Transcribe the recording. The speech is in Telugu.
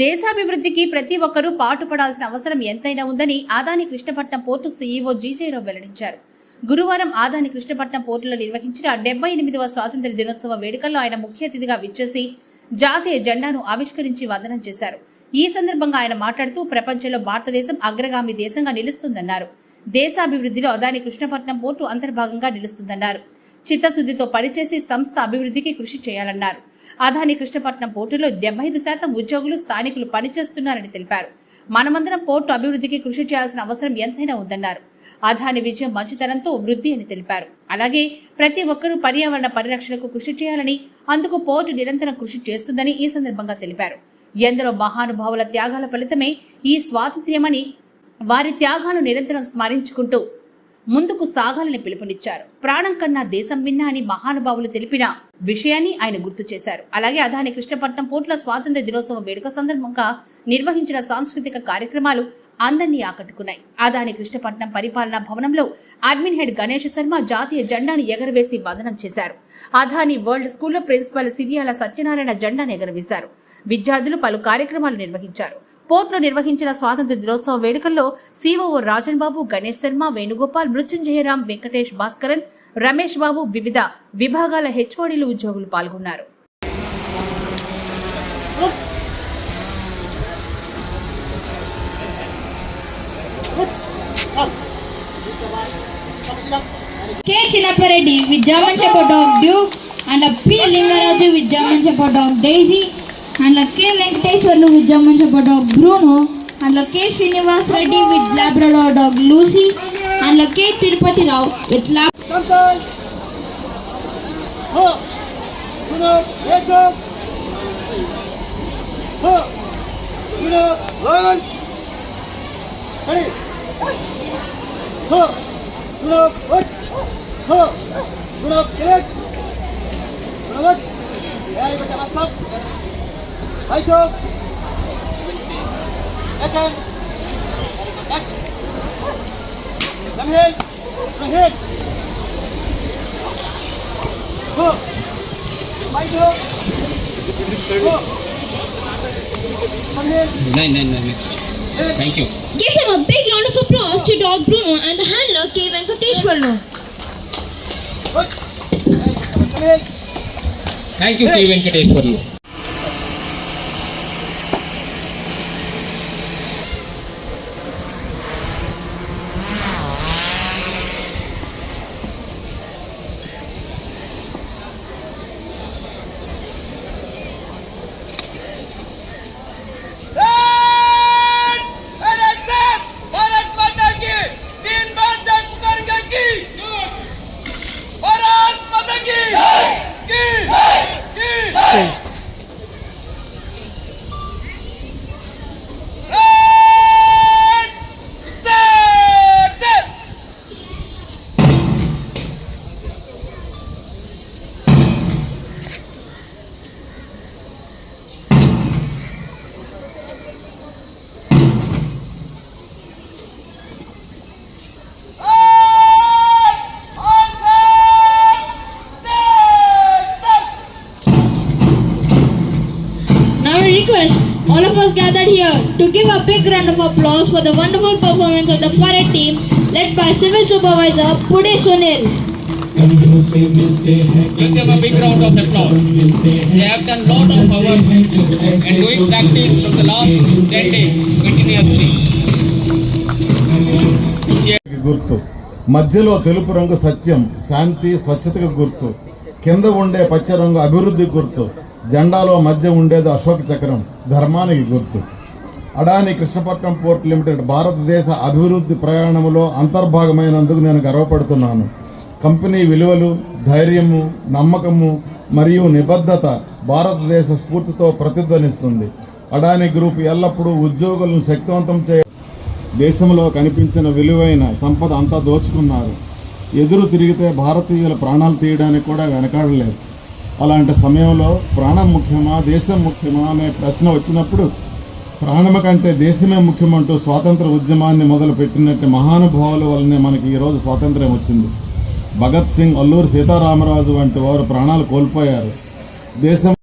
దేశాభివృద్ధికి ప్రతి ఒక్కరూ పాటుపడాల్సిన అవసరం ఎంతైనా ఉందని ఆదాని కృష్ణపట్నం పోర్టు సీఈఓ జీజేరావు వెల్లడించారు. గురువారం ఆదాని కృష్ణపట్నం పోర్టులో నిర్వహించిన డెబ్బై ఎనిమిదవ స్వాతంత్ర దినోత్సవ వేడుకల్లో ఆయన ముఖ్య అతిథిగా విచ్చేసి జాతీయ జెండాను ఆవిష్కరించి వందనం చేశారు. ఈ సందర్భంగా ఆయన మాట్లాడుతూ ప్రపంచంలో భారతదేశం అగ్రగామి దేశంగా నిలుస్తుందన్నారు. దేశాభివృద్ధిలో అదాని కృష్ణపట్నం పోర్టు అంతర్భాగంగా నిలుస్తుందన్నారు. చిత్తశుద్ధితో పనిచేసి సంస్థ అభివృద్ధికి కృషి చేయాలన్నారు. అదాని కృష్ణపట్నం పోర్టులో డెబ్బై ఐదు శాతం ఉద్యోగులు స్థానికులు పనిచేస్తున్నారని తెలిపారు. మనమందరం పోర్టు అభివృద్ధికి కృషి చేయాల్సిన అవసరం ఎంతైనా ఉందన్నారు. అదాని విజయం మంచితనంతో వృద్ధి అని తెలిపారు. అలాగే ప్రతి ఒక్కరూ పర్యావరణ పరిరక్షణకు కృషి చేయాలని అందుకు పోర్టు నిరంతరం కృషి చేస్తుందని ఈ సందర్భంగా తెలిపారు. ఎందరో మహానుభావుల త్యాగాల ఫలితమే ఈ స్వాతంత్ర్యమని వారి త్యాగాలు నిరంతరం స్మరించుకుంటూ ముందుకు సాగాలని పిలుపునిచ్చారు. ప్రాణం కన్నా దేశం విన్నా అని మహానుభావులు తెలిపిన విషయాన్ని ఆయన గుర్తు చేశారు. అలాగే అదాని కృష్ణపట్నం పోర్టుల స్వాతంత్ర దినోత్సవ వేడుక సందర్భంగా నిర్వహించిన సాంస్కృతిక కార్యక్రమాలు అందరినీ ఆకట్టుకున్నాయి. అదాని కృష్ణపట్నం పరిపాలనా భవనంలో అడ్మిన్ హెడ్ గణేష్ శర్మ జాతీయ జెండాను ఎగరవేసి వందనం చేశారు. అదాని వరల్డ్ స్కూల్లో ప్రిన్సిపల్ సిరియాల సత్యనారాయణ జెండాను ఎగరవేశారు. విద్యార్థులు పలు కార్యక్రమాలు నిర్వహించారు. పోర్టులో నిర్వహించిన స్వాతంత్ర దినోత్సవ వేడుకల్లో సిఓఓ రాజన్ బాబు గణేష్ శర్మ వేణుగోపాల్ మృత్యుంజయరాం వెంకటేష్ భాస్కరన్ రమేష్ బాబు వివిధ విభాగాల హెచ్ఓడీలు ఉద్యోగులు పాల్గొన్నారు K. Chinappareddy with German Shepherd dog Duke and a P. Lingaraju with German Shepherd dog Daisy and a K. Venkateswarlu with German Shepherd dog Bruno and a K. Srinivas Reddy with Labrador dog Lucy and a K. Tirupati Rao with Lab. Buna yeter. Ha. Buna lan. Hadi. Ha. Buna bak. Ha. Buna gerek. Buna bak. Yay bakalım. Haydi. Yeter. Next. Lan hey. Lan hey. Ha. Nine, nine, nine, nine. Thank you. Give them a big round of applause to dog Bruno and the handler K. Venkateswarlu. Good! Come here! Thank you, K. Venkateswarlu. request all of us gathered here to give a big round of applause for the wonderful performance of the parade team led by Civil Supervisor Pude Sunil. Give them a big round of applause. They have done గుర్తు మధ్యలో తెలుపు రంగు సత్యం శాంతి స్వచ్ఛతకు గుర్తు కింద ఉండే పచ్చ రంగు అభివృద్ధి గుర్తు జెండాలో మధ్య ఉండేది అశోక చక్రం ధర్మానికి గుర్తు. అడాని కృష్ణపట్నం పోర్ట్ లిమిటెడ్ భారతదేశ అభివృద్ధి ప్రయాణంలో అంతర్భాగమైనందుకు నేను గర్వపడుతున్నాను. కంపెనీ విలువలు ధైర్యము నమ్మకము మరియు నిబద్ధత భారతదేశ స్ఫూర్తితో ప్రతిధ్వనిస్తుంది. అడాని గ్రూప్ ఎల్లప్పుడూ ఉద్యోగులను శక్తివంతం చే దేశంలో కనిపించిన విలువైన సంపద అంతా దోచుకున్నారు. ఎదురు తిరిగితే భారతీయుల ప్రాణాలు తీయడానికి కూడా వెనకాడలేదు. అలాంటి సమయంలో ప్రాణం ముఖ్యమా దేశం ముఖ్యమా అనే ప్రశ్న వచ్చినప్పుడు ప్రాణం కంటే దేశమే ముఖ్యమంటూ స్వాతంత్ర ఉద్యమాన్ని మొదలుపెట్టినట్టు మహానుభావుల వల్లనే మనకి ఈరోజు స్వాతంత్ర్యం వచ్చింది. భగత్ సింగ్ అల్లూరు సీతారామరాజు వంటి వారు ప్రాణాలు కోల్పోయారు. దేశం